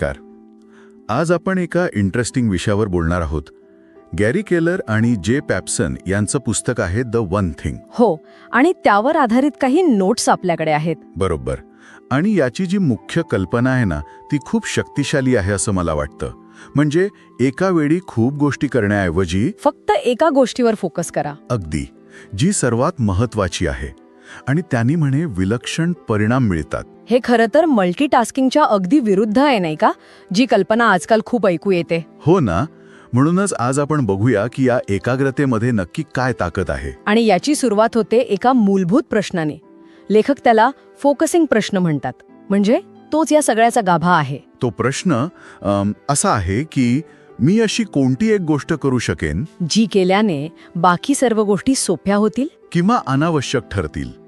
Car आज आपण एका इंटरेस्टिंग विषयावर बोलणार आहोत. गॅरी केलर आणि जे पॅप्सन यांचं पुस्तक आहे द वन थिंग हो आणि त्यावर आधारित काही नोट्स आपल्याकडे आहेत. बरोबर. आणि याची जी मुख्य कल्पना आहे ना ती खूप शक्तिशाली आहे असं मला वाटतं. म्हणजे एका वेळी खूप गोष्टी करण्याऐवजी फक्त एका गोष्टीवर फोकस करा. अगदी. जी सर्वात महत्वाची आहे. आणि त्यांनी म्हणे विलक्षण परिणाम मिळतात. हे खरं तर मल्टीटास्किंगच्या अगदी विरुद्ध आहे नाही का? जी कल्पना आजकाल खूप ऐकू येते. हो ना? म्हणूनच आज आपण बघूया की या एकाग्रतेमध्ये नक्की काय ताकद आहे. आणि याची सुरुवात होते एका मूलभूत प्रश्नाने. लेखक त्याला फोकसिंग प्रश्न म्हणतात. म्हणजे तोच या सगळ्याचा गाभा आहे. तो प्रश्न अम, असा आहे की मी अशी कोणती एक गोष्ट करू शकेन? जी केल्याने बाकी सर्व गोष्टी सोप्या होतील? किंवा अनावश्यक ठरतील?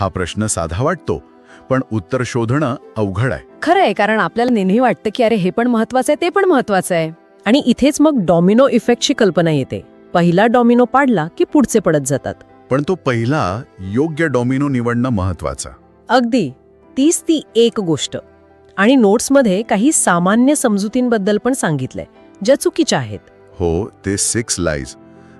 हा प्रश्न साधा वाटतो पण उत्तर शोधणं अवघड आहे. खरं आहे कारण आपल्याला नेहमी वाटतं की अरे हे पण महत्वाचं आहे ते पण महत्वाचं आहे. आणि इथेच मग डॉमिनो इफेक्टची कल्पना येते. पहिला डॉमिनो पाडला की पुढचे पडत जातात. पण तो पहिला योग्य डॉमिनो निवडणं महत्त्वाचा. अगदी. तीच ती एक गोष्ट. आणि नोट्समध्ये काही सामान्य समजुतींबद्दल पण सांगितलंय ज्या चुकीच्या आहेत. हो ते सिक्स लाईज.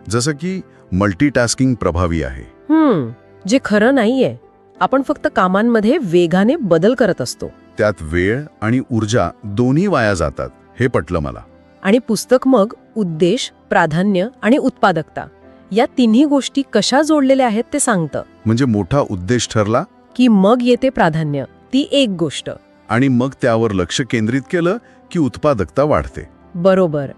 जसं की मल्टीटास्किंग प्रभावी आहे. हम्म जे खरं नाहीये. आपण फक्त कामांमध्ये वेगाने बदल करत असतो. त्यात वेळ आणि ऊर्जा दोन्ही वाया जातात हे पटलं मला. आणि पुस्तक मग उद्देश प्राधान्य आणि उत्पादकता या तिन्ही गोष्टी कशा जोडलेल्या आहेत ते सांगतं. म्हणजे मोठा उद्देश ठरला? की मग येते प्राधान्य ती एक गोष्ट. आणि मग त्यावर लक्ष केंद्रित केलं की उत्पादकता वाढते. बरोबर.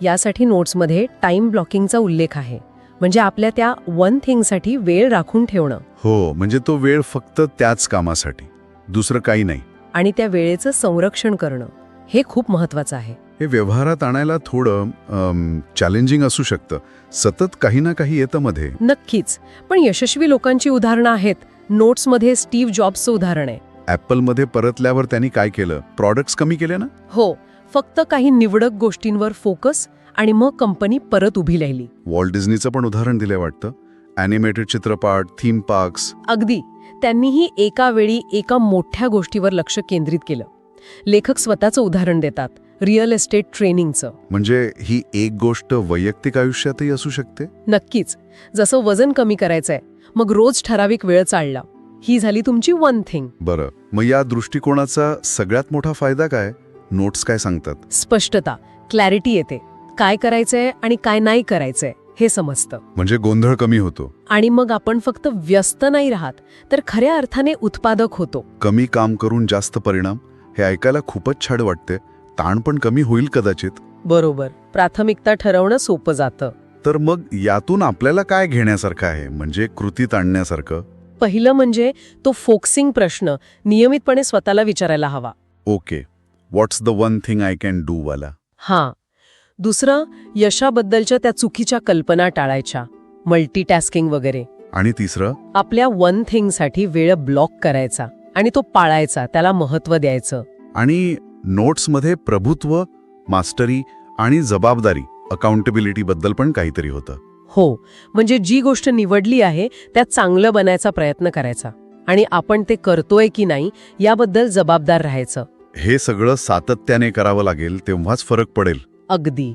यासाठी नोट्समध्ये टाइम ब्लॉकिंगचा उल्लेख आहे. म्हणजे आपल्या त्या वन थिंगसाठी वेळ राखून ठेवणं. हो म्हणजे तो वेळ फक्त त्याच कामासाठी दुसरं काही नाही. आणि त्या वेळेचं संरक्षण करणं हे खूप महत्वाचं आहे. हे व्यवहारात आणायला थोडं चॅलेंजिंग असू शकतं. सतत काही ना काही येतं मध्ये. नक्कीच. पण यशस्वी लोकांची उदाहरणं आहेत. नोट्समध्ये स्टीव्ह जॉब्सचं उदाहरण आहे. ॲपलमध्ये परतल्यावर त्यांनी काय केलं? प्रॉडक्ट्स कमी केले ना? हो. फक्त काही निवडक गोष्टींवर फोकस आणि मग कंपनी परत उभी राहिली. वॉल्ट डिझनीचं पण उदाहरण दिलंय वाटतं. ॲनिमेटेड चित्रपट थीम पार्क्स अगदी. त्यांनीही एका वेळी एका मोठ्या गोष्टीवर लक्ष केंद्रित केलं. लेखक स्वतःचं उदाहरण देतात रिअल एस्टेट ट्रेनिंगचं म्हणजे ही एक गोष्ट वैयक्तिक आयुष्यातही असू शकते? नक्कीच. जसं वजन कमी करायचंय मग रोज ठराविक वेळ चालला ही झाली तुमची वन थिंग बरं. मग या दृष्टिकोनाचा सगळ्यात मोठा फायदा काय? नोट्स काय सांगतात? स्पष्टता. क्लॅरिटी येते. काय करायचंय आणि काय नाही करायचंय हे समजतं. म्हणजे गोंधळ कमी होतो. आणि मग आपण फक्त व्यस्त नाही राहत तर खऱ्या अर्थाने उत्पादक होतो. कमी काम करून जास्त परिणाम? हे ऐकायला खूपच छाड वाटते ताण पण कमी होईल कदाचित. बरोबर. प्राथमिकता ठरवणं सोपं जातं. तर मग यातून आपल्याला काय घेण्यासारखं आहे? म्हणजे कृतीत आणण्यासारखं पहिलं म्हणजे तो फोक्सिंग प्रश्न नियमितपणे स्वतःला विचारायला हवा. Okay. What's the one thing I can do वाला? हां. दुसरं यशाबद्दलच्या त्या चुकीच्या कल्पना टाळायच्या. मल्टीटास्किंग वगैरे. आणि तिसरं? आपल्या वन थिंगसाठी वेळ ब्लॉक करायचा आणि तो पाळायचा त्याला महत्त्व द्यायचं. आणि नोट्समध्ये प्रभुत्व मास्टरी आणि जबाबदारी अकाउंटेबिलिटी बद्दल पण काहीतरी होतं. हो म्हणजे जी गोष्ट निवडली आहे त्यात चांगलं बनायचा प्रयत्न करायचा. आणि आपण ते करतोय की नाही याबद्दल जबाबदार राहायचं. हे सगळं सातत्याने करावं लागेल तेव्हाच फरक पडेल. अगदी.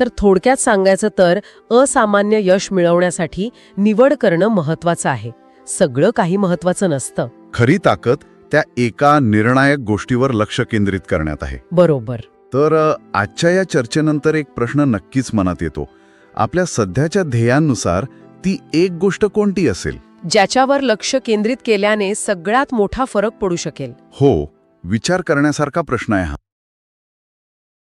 तर थोडक्यात सांगायचं तर असामान्य यश मिळवण्यासाठी निवड करणं महत्वाचं आहे. सगळं काही महत्वाचं नसतं. खरी ताकद त्या एका निर्णायक गोष्टीवर लक्ष केंद्रित करण्यात आहे. बरोबर. तर आजच्या या चर्चेनंतर एक प्रश्न नक्कीच मनात येतो. आपल्या सध्याच्या ध्येयांनुसार ती एक गोष्ट कोणती असेल? ज्याच्यावर लक्ष केंद्रित केल्याने सगळ्यात मोठा फरक पडू शकेल. हो विचार करण्यासारखा प्रश्न आहे हा.